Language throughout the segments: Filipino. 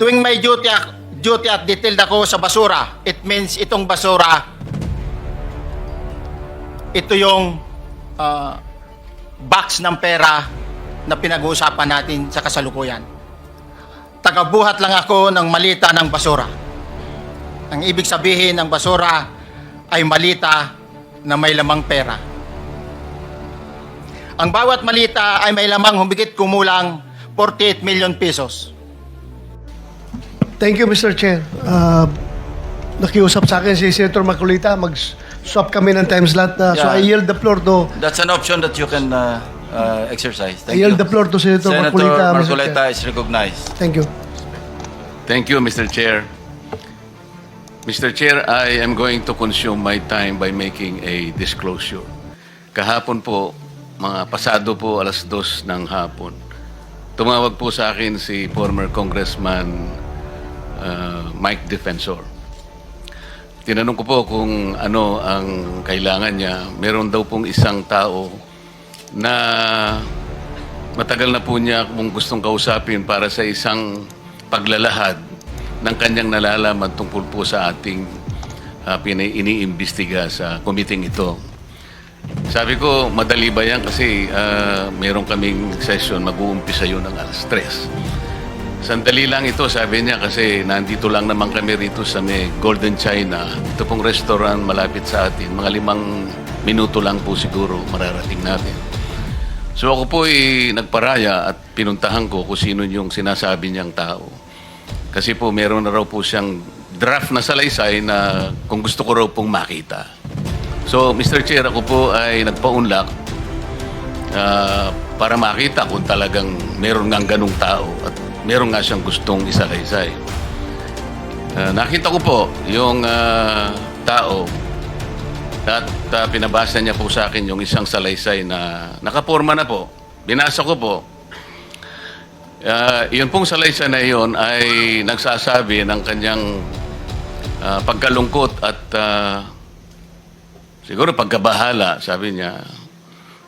Tuwing may duty, duty at detailed ako sa basura, it means itong basura, ito yung ah, box ng pera na pinag-uusapan natin sa kasalukuyan. Tagabuhat lang ako ng malita ng basura. Ang ibig sabihin ng basura ay malita na may lamang pera. Ang bawat malita ay may lamang humigit kumulang 48 million pesos. Thank you, Mr. Chair. Uh, nakiusap sa akin si Senator Maculita, mag-swap kami ng time slot. na So Yeah. I yield the floor to That's an option that you can uh, uh, exercise. I Thank yield you. the floor to Senator, Senator Maculita. Marcoleta Chair. is recognized. Thank you. Thank you, Mr. Chair. Mr. Chair, I am going to consume my time by making a disclosure. Kahapon po, mga pasado po alas dos ng hapon, tumawag po sa akin si former Congressman uh, Mike Defensor. Tinanong ko po kung ano ang kailangan niya. Meron daw pong isang tao na matagal na po niya kung gustong kausapin para sa isang paglalahad ng kanyang nalalaman tungkol po sa ating uh, iniimbestiga sa committee ito. Sabi ko, madali ba yan kasi ah, meron kaming session, mag-uumpisa yun ng alas 3. Sandali lang ito, sabi niya, kasi nandito lang naman kami rito sa may Golden China. Ito pong restaurant malapit sa atin. Mga limang minuto lang po siguro mararating natin. So ako po ay nagparaya at pinuntahan ko kung sino yung sinasabi niyang tao. Kasi po meron na raw po siyang draft na salaysay na kung gusto ko raw pong makita. So Mr. Chair, ako po ay nagpaunlak ah, para makita kung talagang meron nga ganung tao at meron nga siyang gustong isalaysay. Ah, nakita ko po yung ah, tao at ah, pinabasa niya po sa akin yung isang salaysay na nakaporma na po. Binasa ko po. Ah, yun pong salaysay na yun ay nagsasabi ng kanyang ah, pagkalungkot at ah, siguro pagkabahala, sabi niya,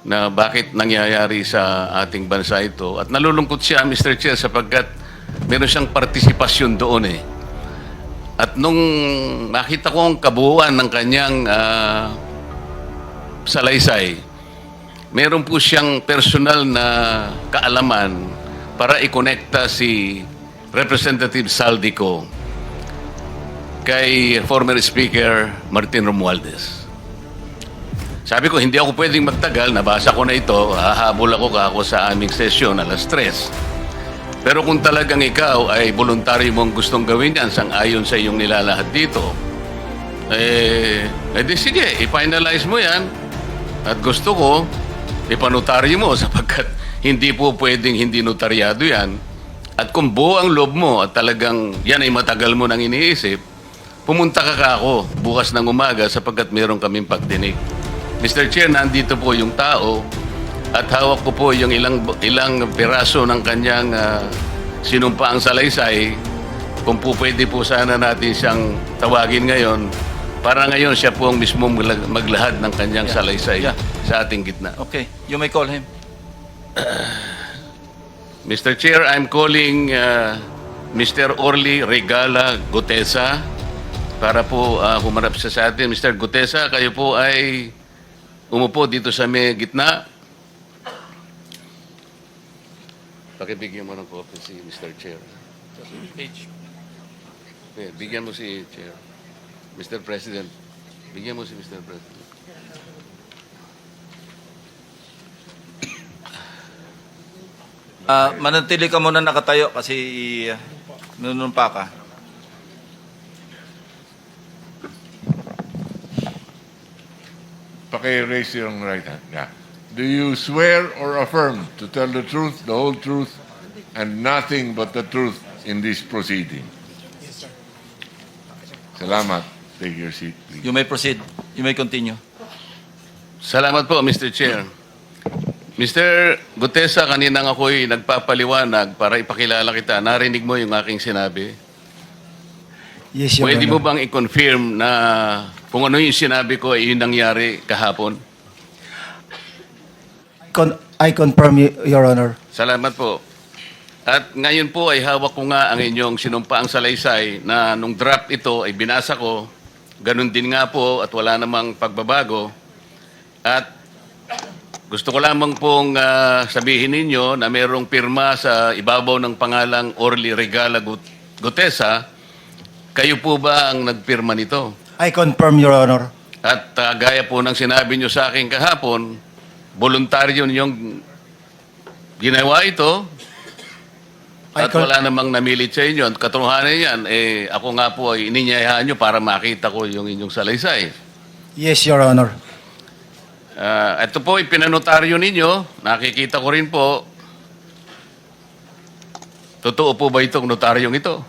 na bakit nangyayari sa ating bansa ito. At nalulungkot siya, Mr. Chair, sapagkat meron siyang partisipasyon doon eh. At nung makita ko ang kabuuan ng kanyang ah, salaysay, meron po siyang personal na kaalaman para ikonekta si Representative Saldico kay former Speaker Martin Romualdez. Sabi ko, hindi ako pwedeng magtagal, nabasa ko na ito, hahabol ako kako sa aming sesyon alas 3. Pero kung talagang ikaw ay voluntary mong gustong gawin yan sang ayon sa iyong nilalahad dito, eh, edi sige, i-finalize mo yan. At gusto ko, ipanotaryo mo sapagkat hindi po pwedeng hindi notaryado yan. At kung buo ang loob mo at talagang yan ay matagal mo nang iniisip, pumunta ka ka ako bukas ng umaga sapagkat meron kaming pagdinig. Mr. Chair, nandito po yung tao at hawak ko po yung ilang ilang piraso ng kanyang uh, sinumpaang salaysay. Kung po pwede po sana natin siyang tawagin ngayon para ngayon siya po ang mismo magla- maglahad ng kanyang salaysay Yeah. sa ating gitna. Okay, you may call him. Mr. Chair, I'm calling uh, Mr. Orly Regala Gutesa para po uh, humarap siya sa atin. Mr. Gutesa, kayo po ay umupo dito sa may gitna. Pakibigyan mo ng copy si Mr. Chair. Eh, bigyan mo si Chair. Mr. President, bigyan mo si Mr. President. Uh, manatili ka muna nakatayo kasi uh, nunumpa ka. Paki-raise your right hand. Yeah. Do you swear or affirm to tell the truth, the whole truth, and nothing but the truth in this proceeding? Yes, sir. Salamat. Take your seat, please. You may proceed. You may continue. Salamat po, Mr. Chair. Mr. Gutesa, kanina nga ako'y nagpapaliwanag para ipakilala kita. Narinig mo yung aking sinabi. Yes, Your Pwede mo Honor. bang i-confirm na kung ano yung sinabi ko ay yun nangyari kahapon? Con- I confirm, Your Honor. Salamat po. At ngayon po ay hawak ko nga ang inyong sinumpaang salaysay na nung draft ito ay binasa ko. Ganun din nga po at wala namang pagbabago. At gusto ko lamang pong ah, sabihin ninyo na mayroong pirma sa ibabaw ng pangalang Orly Regala Gut- Gutesa. Kayo po ba ang nagpirma nito? I confirm, Your Honor. At ah, gaya po ng sinabi nyo sa akin kahapon, voluntaryo ninyong ginawa ito at kon- wala namang namilit sa inyo. At katotohanan yan, eh, ako nga po ay ininyayahan nyo para makita ko yung inyong salaysay. Yes, Your Honor. Ah, ito po, ipinanotaryo ninyo. Nakikita ko rin po. Totoo po ba itong notaryong ito?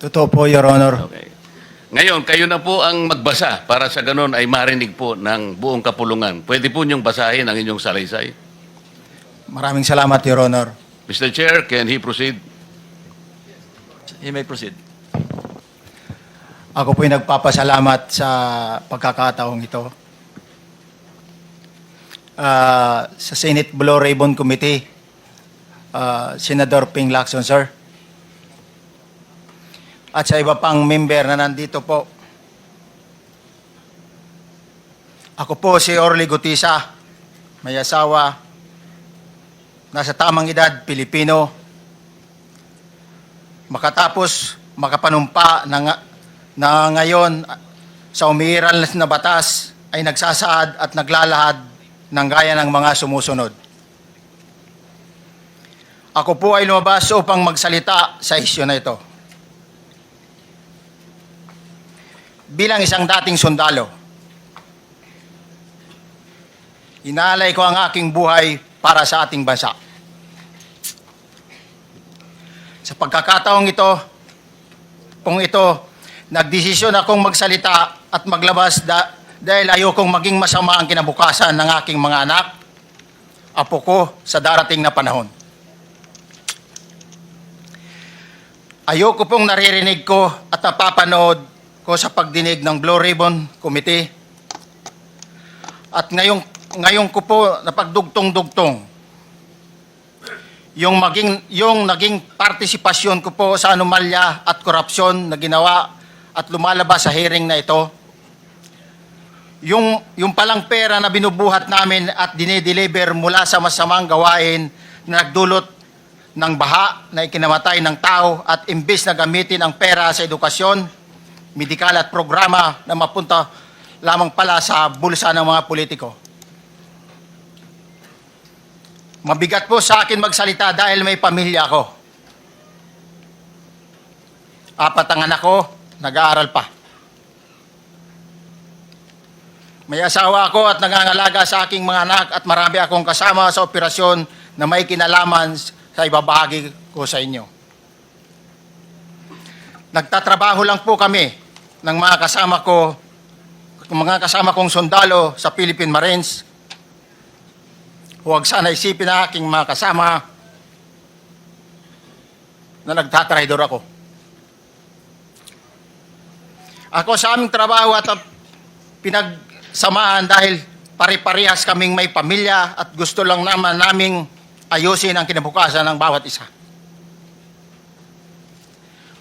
Totoo po, Your Honor. Okay. Ngayon, kayo na po ang magbasa para sa ganun ay marinig po ng buong kapulungan. Pwede po niyong basahin ang inyong salaysay. Maraming salamat, Your Honor. Mr. Chair, can he proceed? You may proceed. Ako po'y nagpapasalamat sa pagkakataong ito. Ah, sa Senate Blue Ribbon Committee, ah, Senador Ping Lacson, sir. At sa iba pang member na nandito po. Ako po si Orly Gutisa, may asawa, nasa tamang edad, Pilipino, makatapos makapanumpa na, na ngayon sa umiiral na batas ay nagsasaad at naglalahad ng gaya ng mga sumusunod. Ako po ay lumabas upang magsalita sa isyu na ito. Bilang isang dating sundalo, inaalay ko ang aking buhay para sa ating bansa. Sa pagkakataong ito, kung ito, nagdesisyon akong magsalita at maglabas da- dahil ayokong maging masama ang kinabukasan ng aking mga anak, apo ko sa darating na panahon. Ayoko pong naririnig ko at napapanood ko sa pagdinig ng Blue Ribbon Committee. At ngayong, ngayong ko po napagdugtong-dugtong yung maging yung naging partisipasyon ko po sa anomalya at korupsyon na ginawa at lumalabas sa hearing na ito. Yung yung palang pera na binubuhat namin at dinideliver mula sa masamang gawain na nagdulot ng baha na ikinamatay ng tao at imbes na gamitin ang pera sa edukasyon, medikal at programa na mapunta lamang pala sa bulsa ng mga politiko. Mabigat po sa akin magsalita dahil may pamilya ako. Apat ang anak ko, nag-aaral pa. May asawa ako at nangangalaga sa aking mga anak at marami akong kasama sa operasyon na may kinalaman sa ibabahagi ko sa inyo. Nagtatrabaho lang po kami ng mga kasama ko, mga kasama kong sundalo sa Philippine Marines Huwag sana isipin na aking mga kasama na nagtatraidor ako. Ako sa aming trabaho at pinagsamahan dahil pare-parehas kaming may pamilya at gusto lang naman naming ayusin ang kinabukasan ng bawat isa.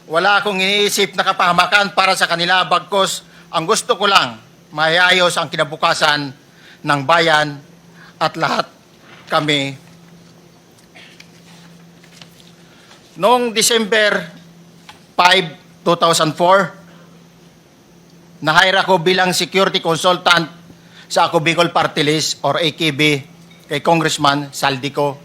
Wala akong iniisip na kapahamakan para sa kanila bagkos ang gusto ko lang mayayos ang kinabukasan ng bayan at lahat kami noong December 5, 2004 na-hire ako bilang security consultant sa Ako Bicol Party List or AKB kay Congressman Saldico.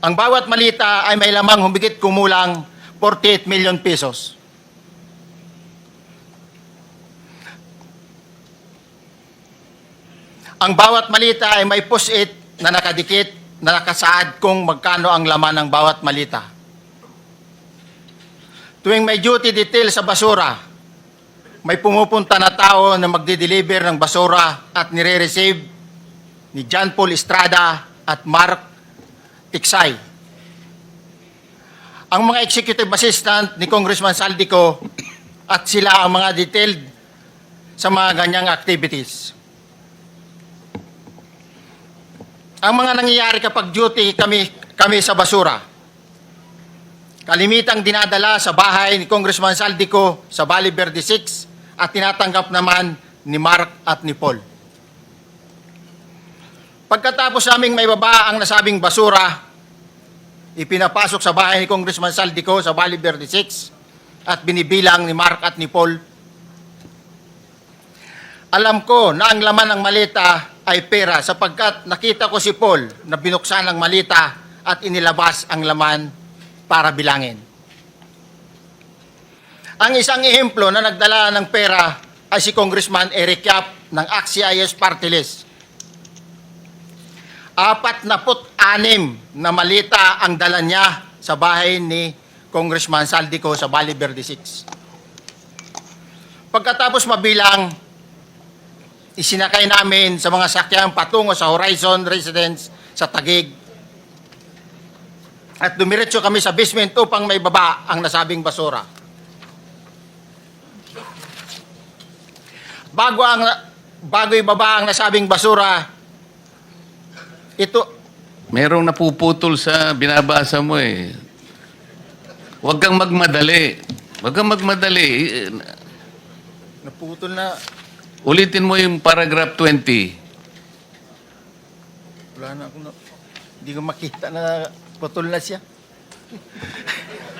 Ang bawat malita ay may lamang humigit kumulang 48 million pesos. Ang bawat malita ay may push-it na nakadikit na nakasaad kung magkano ang laman ng bawat malita. Tuwing may duty detail sa basura, may pumupunta na tao na magde-deliver ng basura at nire-receive ni John Paul Estrada at Mark Tiksay. Ang mga executive assistant ni Congressman Saldico at sila ang mga detailed sa mga ganyang activities. Ang mga nangyayari kapag duty kami, kami sa basura. Kalimitang dinadala sa bahay ni Congressman Saldico sa Valley Verde 6 at tinatanggap naman ni Mark at ni Paul. Pagkatapos naming may baba ang nasabing basura, ipinapasok sa bahay ni Congressman Saldico sa Valley Verde 6 at binibilang ni Mark at ni Paul. Alam ko na ang laman ng malita ay pera sapagkat nakita ko si Paul na binuksan ang malita at inilabas ang laman para bilangin. Ang isang ehemplo na nagdala ng pera ay si Congressman Eric Yap ng AXIS Party List. Apat na put anim na malita ang dala niya sa bahay ni Congressman Saldico sa Valley Verde 6. Pagkatapos mabilang, isinakay namin sa mga sakyang patungo sa Horizon Residence sa Tagig. At dumiretso kami sa basement upang may baba ang nasabing basura. Bago ang bago ibaba ang nasabing basura, ito Merong napuputol sa binabasa mo eh. Huwag kang magmadali. Huwag kang magmadali. Naputol na Ulitin mo yung paragraph 20. wala na akong na, hindi ko makita na putol na siya.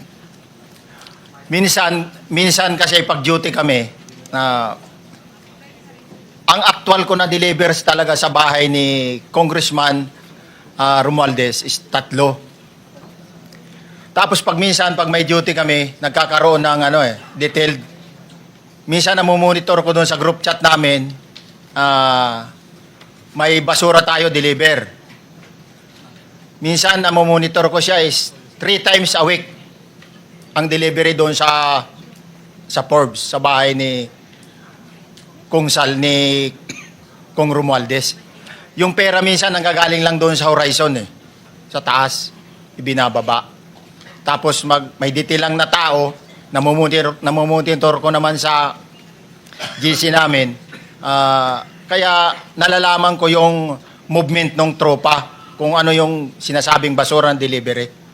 minsan, minsan kasi pag-duty kami, na ang actual ko na delivers talaga sa bahay ni Congressman ah, Romualdez is tatlo. Tapos pag minsan, pag may duty kami, nagkakaroon ng ano eh, detailed. Minsan namumonitor ko doon sa group chat namin, ah, may basura tayo deliver. Minsan namomonitor ko siya is three times a week ang delivery doon sa sa Forbes, sa bahay ni Kung Sal, ni Kung Romualdez. Yung pera minsan nanggagaling lang doon sa horizon eh. Sa taas, ibinababa. Tapos mag, may detail lang na tao, namumonitor, namumonitor ko naman sa GC namin. Ah, kaya nalalaman ko yung movement ng tropa, kung ano yung sinasabing basura ng delivery.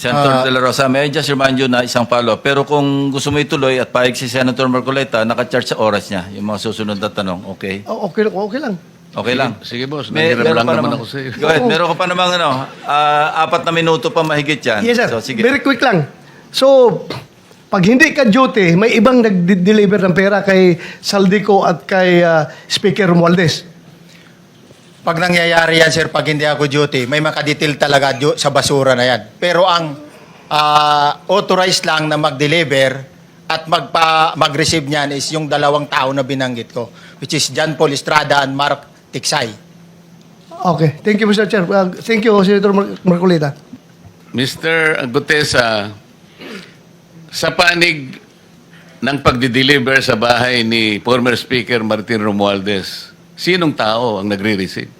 Senator De La Rosa, may I just remind you na isang follow Pero kung gusto mo ituloy at pahig si Senator Marcoleta, naka-charge sa oras niya, yung mga susunod na tanong, okay? Oh, okay, lang, okay lang. Okay lang. Sige, boss. May, Nangiram meron lang pa naman ako sa iyo. Go ahead, meron ka pa namang ano, ah, apat na minuto pa mahigit yan. Yes, sir. So, sige. Very quick lang. So, pag hindi ka duty, may ibang nag-deliver ng pera kay Saldico at kay ah, Speaker Romualdez. Pag nangyayari yan, sir, pag hindi ako duty, may makadetail talaga sa basura na yan. Pero ang ah, authorized lang na mag-deliver at magpa, mag-receive niyan is yung dalawang tao na binanggit ko, which is John Paul Estrada and Mark Tiksay. Okay. Thank you, Mr. Chair. Uh, thank you, Senator Mar- Marcolita. Mr. Gutesa, sa panig ng pagdi-deliver sa bahay ni former Speaker Martin Romualdez, sinong tao ang nagre-receive?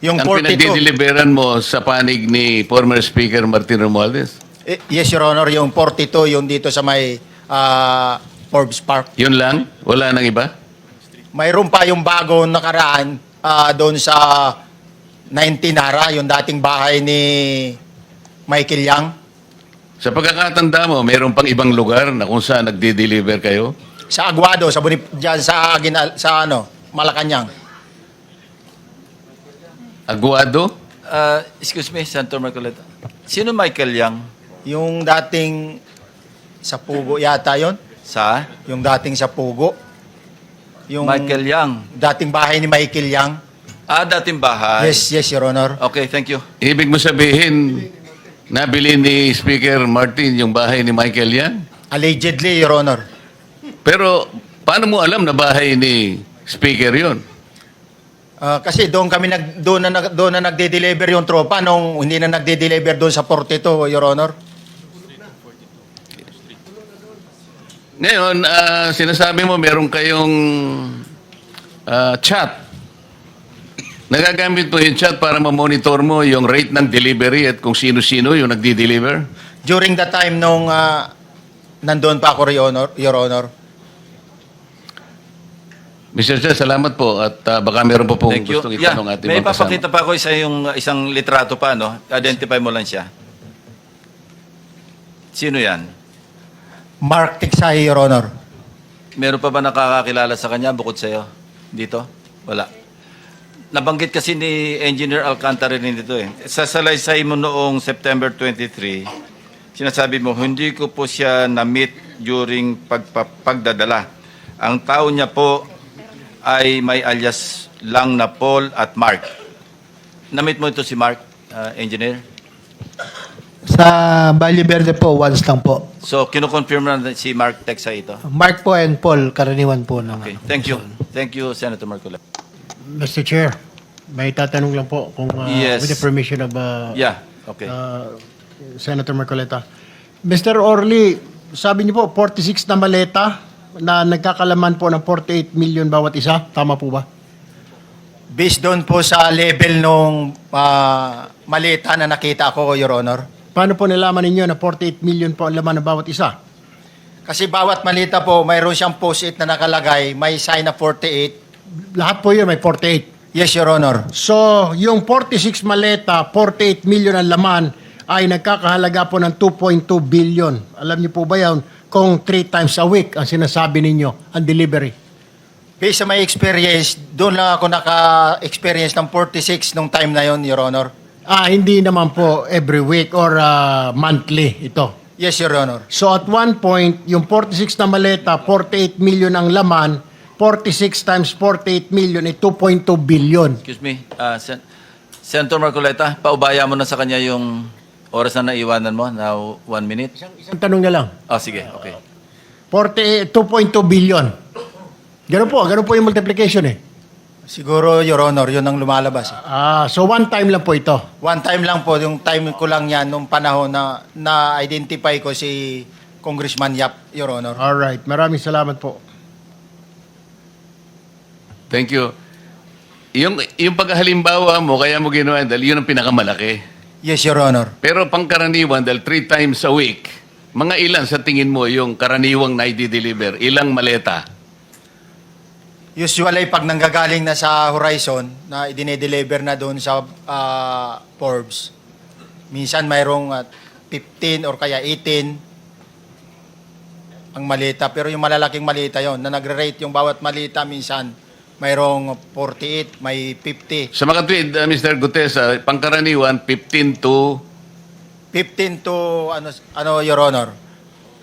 Yung ang 42. pinagdi-deliveran mo sa panig ni former Speaker Martin Romualdez? Eh, Yes, Your Honor, yung 42, yung dito sa may ah, Forbes Park. Yun lang? Wala nang iba? Mayroon pa yung bagong nakaraan ah, doon sa 19 Nara, yung dating bahay ni Michael Yang. Sa pagkakatanda mo, mayroon pang ibang lugar na kung saan nagdi-deliver kayo? Sa Aguado, sa Bonif- dyan sa, Ginal- sa ano, Malacanang. Aguado? Uh, excuse me, Senator Marcoleta. Sino Michael Yang? Yung dating sa Pugo yata yon Sa? Yung dating sa Pugo. Yung Michael Yang. dating bahay ni Michael Yang. Ah, dating bahay. Yes, yes, Your Honor. Okay, thank you. Ibig mo sabihin, nabili ni Speaker Martin yung bahay ni Michael yan? Allegedly, Your Honor. Pero paano mo alam na bahay ni Speaker yon? Ah, kasi doon kami nag doon na doon na nagde-deliver yung tropa nung hindi na nagde-deliver doon sa 42, Your Honor. Ngayon, ah, sinasabi mo meron kayong ah, chat. Nagagamit mo yung chat para ma-monitor mo yung rate ng delivery at kung sino-sino yung nagdi-deliver? During the time nung ah, nandoon pa ako, Your Honor, Your Honor. Mr. Chair, salamat po at ah, baka meron pa pong Thank you. gustong Yeah, itanong ating may mga kasama. papakita pa ako isa yung isang litrato pa, no? Identify mo lang siya. Sino yan? Mark Tiksay, Your Honor. Meron pa ba nakakakilala sa kanya bukod sa'yo? Dito? Wala. Nabanggit kasi ni Engineer Alcantara rin dito eh. Sa salaysay mo noong September 23, sinasabi mo, hindi ko po siya na-meet during pagpa- pagdadala. Ang tao niya po ay may alias lang na Paul at Mark. Na-meet mo ito si Mark, uh, Engineer? Sa Valle Verde po, once lang po. So, kinukonfirm na si Mark Texa ito. Mark po and Paul, karaniwan po ng Okay, thank you. Thank you, Senator Marcola. Mr. Chair, may tatanong lang po kung uh, Yes. with the permission of uh, Yeah, okay. uh, Senator Marcoleta. Mr. Orly, sabi niyo po 46 na maleta na nagkakalaman po ng 48 million bawat isa. Tama po ba? Based doon po sa level nung ah, malita na nakita ko, Your Honor. Paano po nalaman ninyo na 48 million po ang laman ng bawat isa? Kasi bawat malita po, mayroon siyang post-it na nakalagay, may sign na 48. Lahat po yun may 48. Yes, Your Honor. So, yung 46 maleta, 48 million ang laman ay nagkakahalaga po ng 2.2 billion. Alam niyo po ba yan kung 3 times a week ang sinasabi ninyo ang delivery? Based sa my experience, doon lang ako naka-experience ng 46 nung time na yon, Your Honor. Ah, hindi naman po every week or ah, monthly ito. Yes, Your Honor. So at one point, yung 46 na maleta, 48 million ang laman, 46 times 48 million ay 2.2 billion. Excuse me, uh, Sen- Senator Marcoleta, paubaya mo na sa kanya yung oras na naiwanan mo, now one minute. Isang tanong na lang. Oh, sige, okay. 48 2.2 billion. Ganun po, ganun po yung multiplication eh. Siguro, Your Honor, yun ang lumalabas. Ah, so one time lang po ito. One time lang po, yung time ko lang yan, nung panahon na na-identify ko si Congressman Yap, Your Honor. All right, maraming salamat po. Thank you. Yung, yung paghalimbawa mo, kaya mo ginawa, dahil yun ang pinakamalaki. Yes, Your Honor. Pero pangkaraniwan, dahil three times a week, mga ilan sa tingin mo yung karaniwang na i-deliver? Ilang maleta? Usually, pag nanggagaling na sa Horizon, na idine-deliver na doon sa ah, Forbes, minsan mayroong ah, 15 or kaya 18 ang malita. Pero yung malalaking malita yon na nagre-rate yung bawat malita minsan, mayroong 48, may 50. Sa mga tweet, uh, Mr. Gutes, uh, pangkaraniwan, 15 to 15 to, ano, ano Your Honor,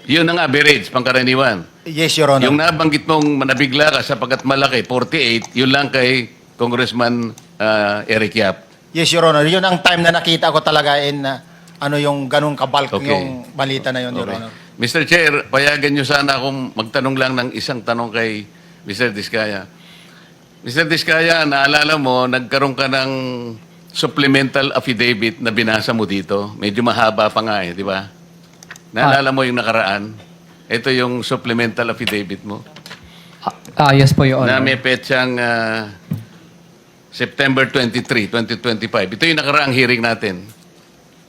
Yun ang average, pangkaraniwan. Yes, Your Honor. Yung nabanggit mong nabigla ka sapagkat malaki, 48, yun lang kay Congressman ah, Eric Yap. Yes, Your Honor. Yun ang time na nakita ko talaga in uh, ano yung ganung kabalk Okay. yung balita na yun, Your Okay. Honor. Mr. Chair, payagan nyo sana akong magtanong lang ng isang tanong kay Mr. Diskaya. Mr. Diskaya, naalala mo, nagkaroon ka ng supplemental affidavit na binasa mo dito. Medyo mahaba pa nga eh, di ba? Naalala mo yung nakaraan? Ito yung supplemental affidavit mo. Ah, yes po, Your Na Honor. may petsang ah, September 23, 2025. Ito yung nakaraang hearing natin.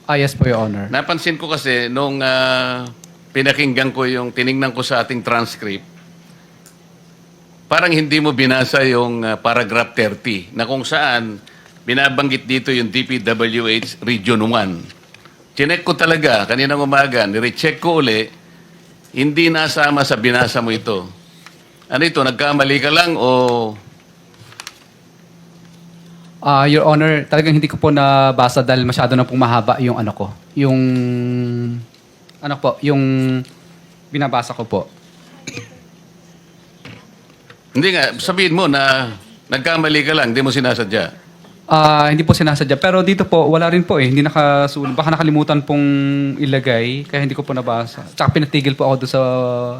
Ah, yes po, Your Honor. Napansin ko kasi nung ah, pinakinggan ko yung tiningnan ko sa ating transcript, parang hindi mo binasa yung ah, paragraph 30 na kung saan binabanggit dito yung DPWH Region 1. Chinek ko talaga kaninang umaga, nirecheck ko uli, hindi nasama sa binasa mo ito. Ano ito, nagkamali ka lang o Ah, Your Honor, talagang hindi ko po nabasa dahil masyado na pong mahaba yung ano ko. Yung ano po, yung binabasa ko po. Hindi nga, sabihin mo na nagkamali ka lang, hindi mo sinasadya. Ah, hindi po sinasadya. Pero dito po, wala rin po eh. Hindi nakasulat. Baka nakalimutan pong ilagay, kaya hindi ko po nabasa. Tsaka pinatigil po ako doon sa...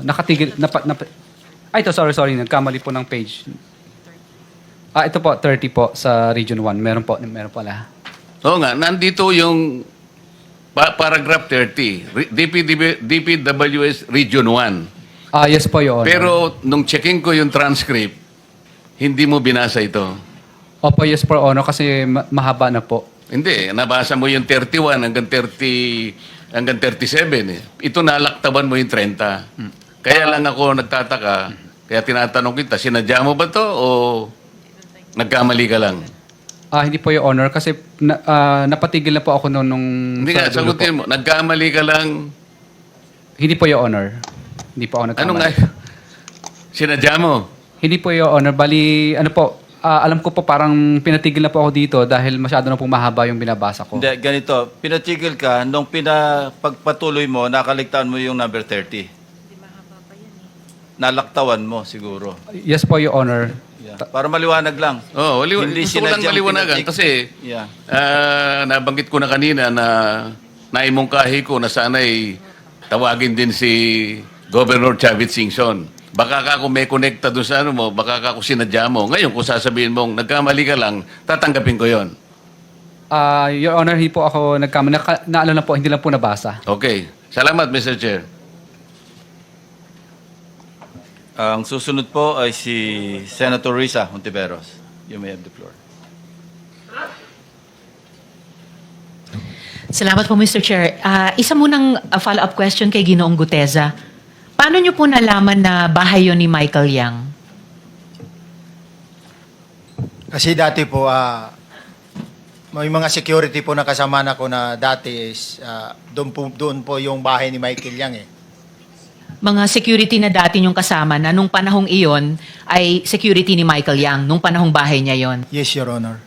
Nakatigil... Napa, napa, ay, ito, sorry, sorry. Nagkamali po ng page. Ah, ito po, 30 po sa Region 1. Meron po, meron pala. Oo nga, nandito yung pa- paragraph 30, Re- DPDB, DPWS Region 1. Ah, yes po, Your Honor. Pero nung checking ko yung transcript, hindi mo binasa ito. Opo, yes po, Honor, kasi ma- mahaba na po. Hindi, nabasa mo yung 31 hanggang 30 hanggang 37 eh. Ito nalaktaban mo yung 30. Kaya lang ako nagtataka, kaya tinatanong kita, sinadya mo ba to o nagkamali ka lang? Ah, hindi po, Your Honor, kasi na, ah, napatigil na po ako noon nung... Hindi sa nga, dulo sagutin mo, nagkamali ka lang. Hindi po, Your Honor. Hindi po ako nagkamali. ano nga, sinadya mo? Hindi po, Your Honor. Bali, ano po, ah, alam ko po parang pinatigil na po ako dito dahil masyado na po mahaba yung binabasa ko. Hindi, ganito. Pinatigil ka, nung pinapagpatuloy mo, nakaligtaan mo yung number 30. Nalaktawan mo siguro. Yes po, Your Honor. Yeah. Para maliwanag lang. Oh, wali- Hindi gusto ko lang sinadyang maliwanagan pinatik- kasi Yeah. ah, nabanggit ko na kanina na naimungkahi ko na sana'y tawagin din si Governor Chavit Singson. Baka ka kung may connecta doon sa ano mo, baka ka kung sinadya mo. Ngayon, kung sasabihin mong nagkamali ka lang, tatanggapin ko yon. Ah, Your Honor, hindi po ako nagkamali. Naka, naalala po, hindi lang po nabasa. Okay. Salamat, Mr. Chair. Ang susunod po ay si Senator Risa Hontiveros. You may have the floor. Salamat po, Mr. Chair. Ah, isa munang ah, follow-up question kay Ginoong Guteza. Paano niyo po nalaman na bahay yon ni Michael Yang? Kasi dati po, ah, may mga security po na kasama na ko na dati is ah, doon, po, doon po yung bahay ni Michael Yang eh. Mga security na dati niyong kasama na nung panahong iyon ay security ni Michael Yang, nung panahong bahay niya yon. Yes, Your Honor.